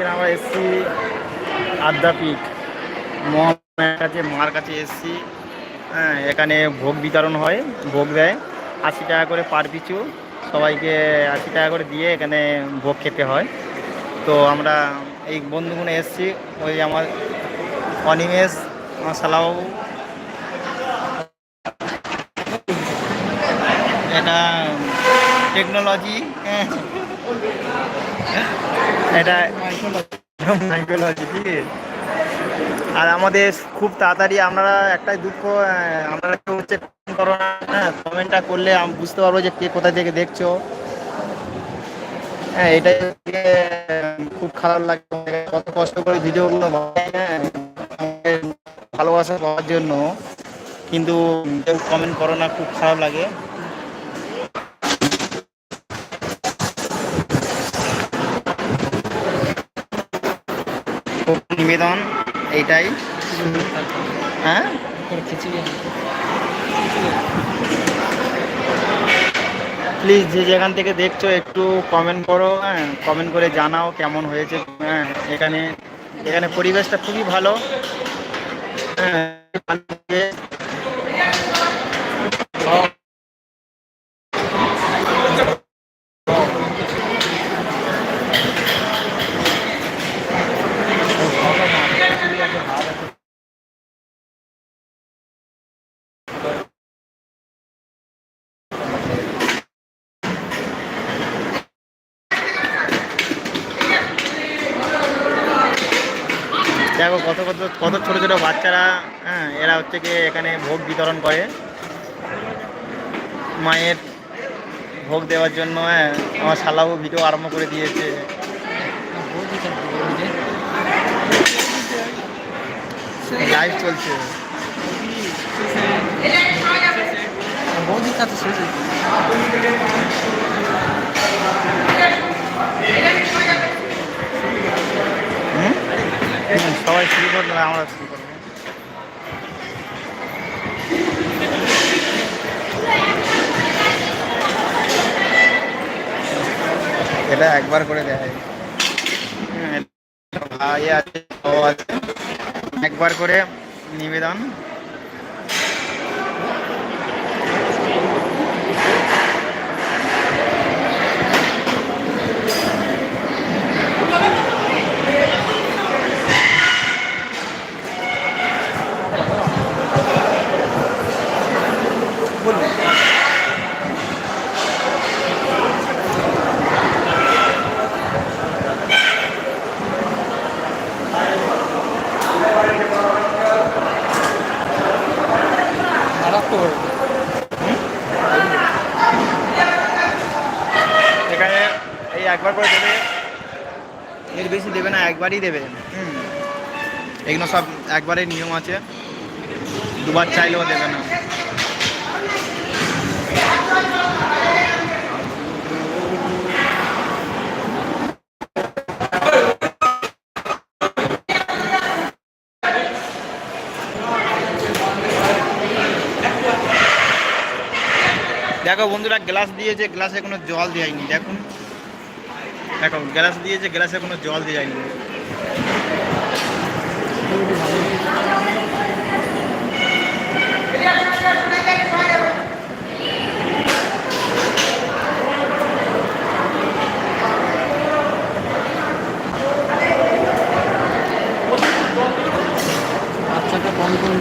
আজকে আমরা এসছি আদ্যাপীঠ মহামায়ের কাছে, মার কাছে এসছি। হ্যাঁ এখানে ভোগ বিতরণ হয়, ভোগ দেয়। আশি টাকা করে পার পিছু সবাইকে আশি টাকা করে দিয়ে এখানে ভোগ খেতে হয়। তো আমরা এই বন্ধুগুলো এসছি। ওই আমার অনিমেষ, আমার সালাবাবু এটা টেকনোলজি হ্যাঁ। এটা আছে? আর আমাদের খুব তাড়াতাড়ি আপনারা একটাই দুঃখ আপনারা কেউ হচ্ছে করো না হ্যাঁ কমেন্টটা করলে আমি বুঝতে পারব যে কে কোথা থেকে দেখছ। হ্যাঁ এটাই খুব খারাপ লাগে। কত কষ্ট করে ভিডিওগুলো হ্যাঁ ভালোবাসা পাওয়ার জন্য। কিন্তু কমেন্ট করো না, খুব খারাপ লাগে। নিবেদন এইটাই। হ্যাঁ? প্লিজ যে যেখান থেকে দেখছ, একটু কমেন্ট করো হ্যাঁ? কমেন্ট করে জানাও কেমন হয়েছে হ্যাঁ? এখানে এখানে পরিবেশটা খুবই ভালো। হ্যাঁ দেখো কত কত কত ছোটো ছোটো বাচ্চারা হ্যাঁ এরা হচ্ছে গিয়ে এখানে ভোগ বিতরণ করে। মায়ের ভোগ দেওয়ার জন্য হ্যাঁ আমার শালাবু ভিডিও আরম্ভ করে দিয়েছে। লাইভ চলছে। বহুত দিন সবাই শুরু করলেন আমরা শুরু করব। এটা একবার করে দেয় ভাই আছে। একবার করে নিবেদন। মারাত্মক এখানে এই একবার করে দেবে। এর বেশি দেবে না একবারই দেবে। হুম। এগুলো সব একবারের নিয়ম আছে। দুবার চাইলেও দেবে না। দেখো বন্ধুরা, গ্লাস দিয়েছে গ্লাসে কোনো জল দেয়নি, দেখুন। দেখো, গ্লাস দিয়েছে গ্লাসে কোনো জল দেয়নি। বাচ্চাটা কম কম